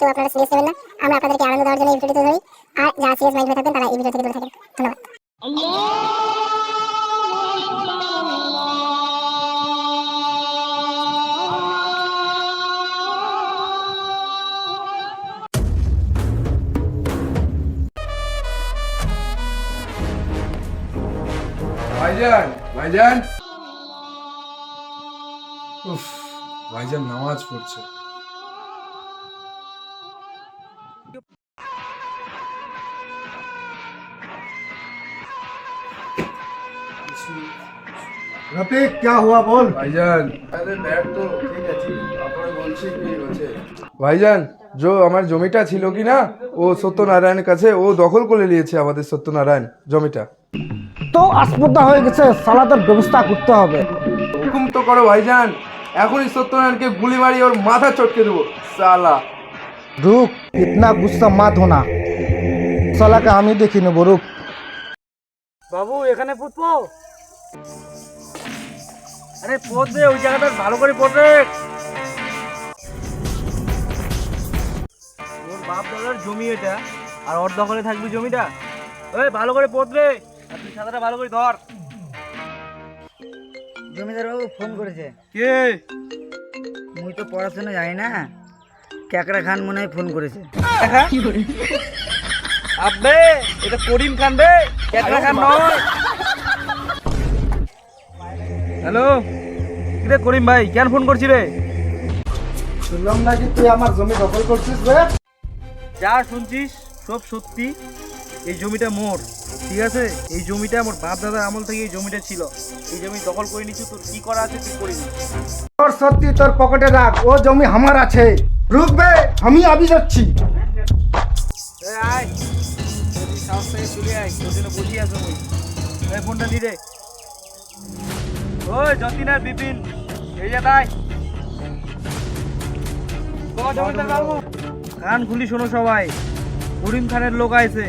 কেউ আপনারা সিরিয়াস নেবেন না। আমরা আপনাদেরকে আনন্দ দেওয়ার জন্য এই ভিডিওটি ধরি। আর যারা সিরিয়াস মাইন্ড থাকবেন, তারা এই ভিডিও থেকে দূরে থাকবেন ধন্যবাদ। ভাইজান ভাইজান। উফ, ভাইজান নামাজ পড়ছে। रफीक क्या हुआ बोल ভাইজান আরে ব্যাট তো ঠিক আছে আপনারা বলছি কি হচ্ছে ভাইজান যে আমার জমিটা ছিল কি না ও সত্যনারায়ণের কাছে ও দখল করে নিয়েছে আমাদের সত্যনারায়ণ জমিটা তো আসপর্দা হয়ে গেছে সালাদের ব্যবস্থা করতে হবে হুকুম তো করো ভাইজান এখনই সত্যনারায়ণকে গুলি মারি ওর মাথা চটকে দেবো সালা रुक इतना गुस्सा मत होना साला का हम ही देखी नेबो रुक বাবু এখানে পুতবো আরে পড়বে ওই জায়গাটা ভালো করে পড়বে ওর বাপ দাদার জমি এটা আর ওর দখলে থাকবি জমিটা। ওই ভালো করে পড়বে আর তুই সাদাটা ভালো করে ধর। জমিদার বাবু ফোন করেছে। কে? মুই তো পড়াশোনা জানি না। ক্যাকড়া খান মনে হয় ফোন করেছে। আবে এটা করিম খান বে কেতরা খান নয়। হ্যালো? কিরে করিম ভাই কেন ফোন করছি রে? শুনলাম নাকি তুই আমার জমি দখল করছিস রে? যা শুনছিস সব সত্যি। এই জমিটা মোর ঠিক আছে? এই জমিটা আমার বাপ দাদার আমল থেকে এই জমিটা ছিল। এই জমি দখল করে নিচ্ছি তোর কি করা আছে তুই করে তোর সত্যি তোর পকেটে রাখ ও জমি আমার আছে। রুকবে আমি আবি যাচ্ছি। আয়। সাহস থেকে চলে আয় তোর জন্য বসিয়ে এই ফোনটা দি রে। ওই যতীন আর বিপিন। কান খুলি শোনো সবাই। করিম খানের লোক আছে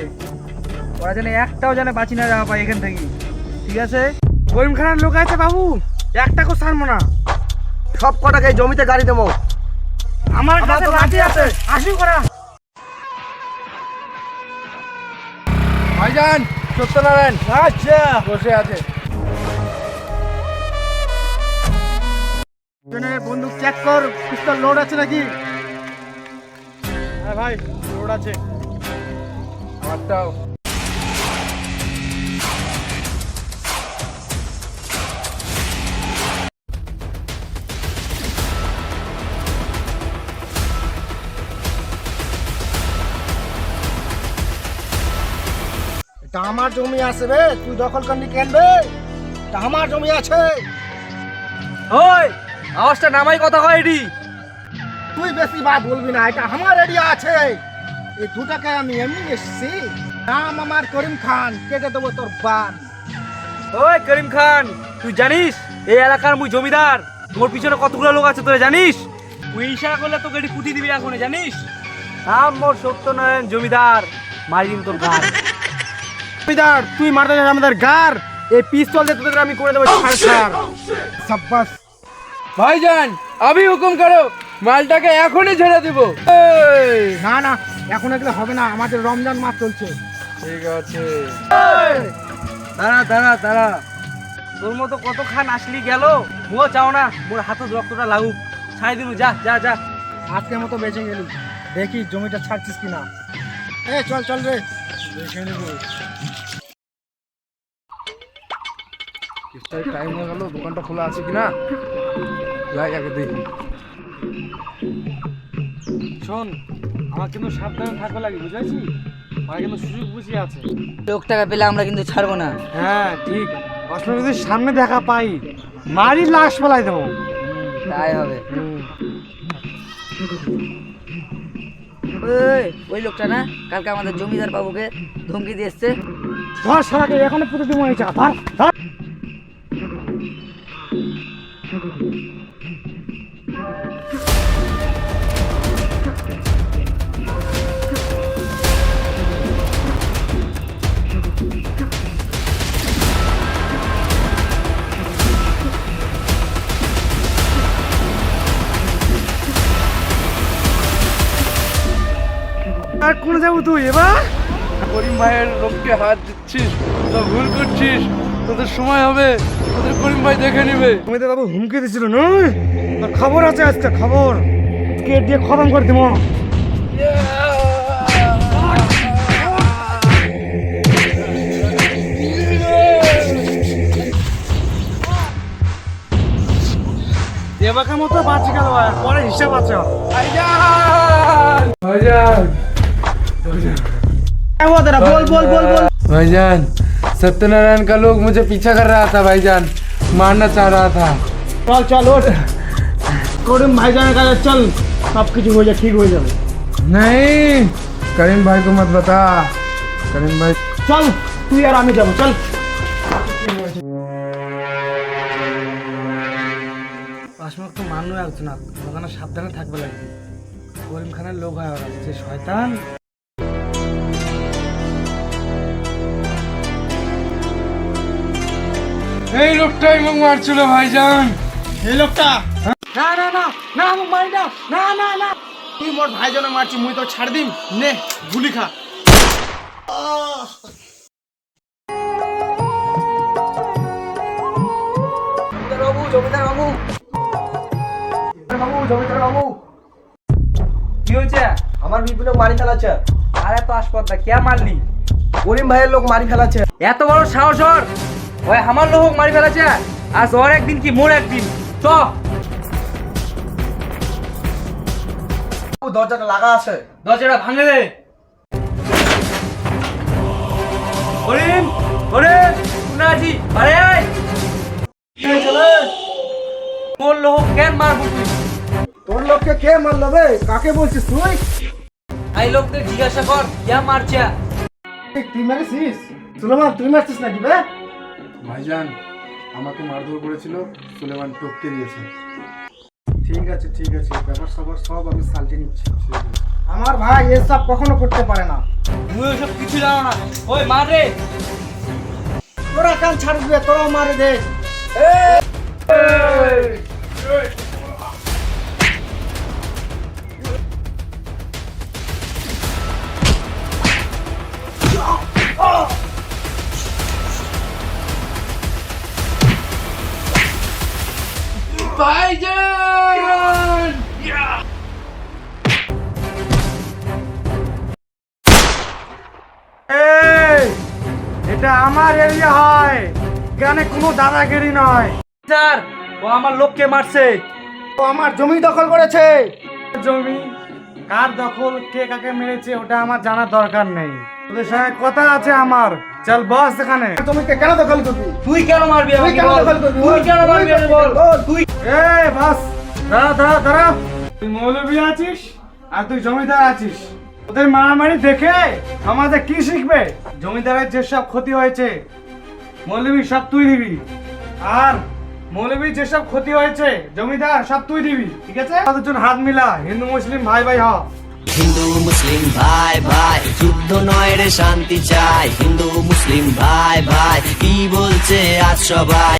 ওরা যেন একটাও যেন বাঁচি না যাওয়া পায় এখান থেকে। ঠিক আছে? করিম খানের লোক আছে বাবু। একটা কো ছাড়বো না। সব কটাকে জমিতে গাড়ি দেবো। আমার কাছে লাঠি আছে। আসি করা। ভাইজান সত্যনারায়ণ আচ্ছা। বসে আছে। বন্দুক চেক কর পিস্তল লোড আছে নাকি? হ্যাঁ ভাই লোড আছে। আমারটাও। এটা আমার জমি আছে বে তুই দখল করনি কেন বে এটা আমার জমি আছে। ওই! আওয়াজটা নামাই কথা হয় এডি তুই বেশি বাদ বলবি না এটা আমার এরিয়া আছে। এই দুটাকে আমি এমনি এসেছি। নাম আমার করিম খান কেটে দেবো তোর বান। ওই করিম খান তুই জানিস এই এলাকার মুই জমিদার। তোর পিছনে কতগুলো লোক আছে তোরা জানিস? তুই ইশারা করলে তোকে এটি পুঁতি দিবি এখন জানিস? নাম মোর সত্যনারায়ণ জমিদার মারিন তোর গান জমিদার তুই মারতে আমাদের গার। এই পিস্তল দিয়ে তোদের আমি করে দেবো ছাড় ছাড়। সাব্বাস। ভাইজান আমি হুকুম করো মালটাকে এখনই ছেড়ে দিব। না না এখন এগুলো হবে না আমাদের রমজান মাস চলছে। ঠিক আছে। দাঁড়া দাঁড়া দাঁড়া। তোর মতো কত খান আসলি গেল? মো চাও না মোর হাতে রক্তটা লাগুক। ছাই দিলু যা যা যা। আজকের মতো বেঁচে গেলি। দেখি জমিটা ছাড়ছিস কিনা। এ চল চল রে। দেখে নেব টাইম হয়ে গেল? দোকানটা খোলা আছে কিনা? যাই আগে দেখি। শোন আমার কিন্তু সাবধানে থাকবে লাগে বুঝেছি আমার কিন্তু সুযোগ বুঝি আছে। লোকটাকে পেলে আমরা কিন্তু ছাড়বো না। হ্যাঁ ঠিক। যদি সামনে দেখা পাই মারি লাশ ফেলাই দেবো। তাই হবে। ওই, ওই লোকটা না কালকে আমাদের জমিদার বাবুকে ধমকি দিয়ে এসছে। ধর সারাকে এখানে পুরো এই চা ধর ধর। এবার কোন যাব তুই এবার? করিম ভাইয়ের লোককে হাত দিচ্ছিস তো ভুল করছিস তোদের সময় হবে তোদের করিম ভাই দেখে নেবে। তুমি তো বাবু হুমকি দিছিল তোর খবর আছে আজকে খবর? কে দিয়ে খতম করে দিব? এবারের মতো বাঁচি গেল পরে হিসাব আছে। ভাইজান! बोल बोल बोल बोल भाईजान सत्यनारायण का लोग मुझे पीछा कर रहा था भाईजान मारना चाह रहा था চল চল ওঠ করিম ভাইজানের কাছে চল সব কিছু হয়ে যাবে ঠিক হয়ে যাবে नहीं करीम भाई को मत बता करीम भाई চল তুই আর আমি যাবো চল পাশমাক তো মান্য আসছে না ওখানে সাবধানে থাকবে লাগবে করিম খানের লোক হয় ওরা যে শয়তান এই লোকটাই মুখ মারছিল ভাইজান। এই লোকটা? না না না না আমি মারি না। না না না। তুই মোর ভাইজনে মারছি মুই তো ছাড় দিম। নে গুলি খা। বাবু জমিদার বাবু। বাবু জমিদার বাবু। কি হয়েছে? আমার বিপুলক মারি ফেলাচ্ছে। আরে তো আসপদ্দা কে মারলি? করিম ভাইয়ের লোক মারি ফেলাচ্ছে। এত বড় সাহস ওর? ওই আমার লোক মারি ফেলেছে। আজ ওর একদিন কি মোর একদিন? চ। দরজাটা লাগা আছে। দরজাটা ভাঙে দে। করিম করিম শুনাছি আরে তোর লোক কেন মারবো তুই? তোর লোককে কে মারলো বে? কাকে বলছিস তুই? এই লোকদের জিজ্ঞাসা কর কে মারছে? তুই মারিস সুলেমান তুই মারছিস নাকি বে? ভাইজান আমাকে মারধর করেছিল সুলেমান টপকে দিয়েছে। ঠিক আছে ঠিক আছে ব্যাপার সবার সব আমি সালটে নিচ্ছি। আমার ভাই এসব কখনো করতে পারে না। তুই ওসব কিছু জানো না। ওই মার রে। তোরা কান ছাড়বি তোরা মারে দে। এটা আমার এরিয়া হয়। এখানে কোনো দাদাগিরি নয়। স্যার ও আমার লোককে মারছে। ও আমার জমি দখল করেছে। জমি? কার দখল? কে কাকে মেরেছে? ওটা আমার জানার দরকার নেই। তোদের সঙ্গে কথা আছে আমার। চল বস এখানে। জমিকে কেন দখল করবি? তুই কেন মারবি তুই কেন দখল করবি? তুই কেন মারবি বল? তুই এই বাস। দাঁড়া দাঁড়া দাঁড়া। তুই মৌলবী আছিস? আর তুই জমিদার আছিস? ওদের মারামারি দেখে আমাদের কি শিখবে? জমিদারের যেসব ক্ষতি হয়েছে, মৌলবী সব তুই দিবি। আর মৌলবী যেসব ক্ষতি হয়েছে, জমিদার সব তুই দিবি, ঠিক আছে? দুজন হাত মিলা হিন্দু, মুসলিম, ভাই ভাই, হ। হিন্দু, মুসলিম, ভাই ভাই, যুদ্ধ নয় রে, শান্তি চাই। হিন্দু, মুসলিম, ভাই ভাই, কি বলছে আজ সবাই?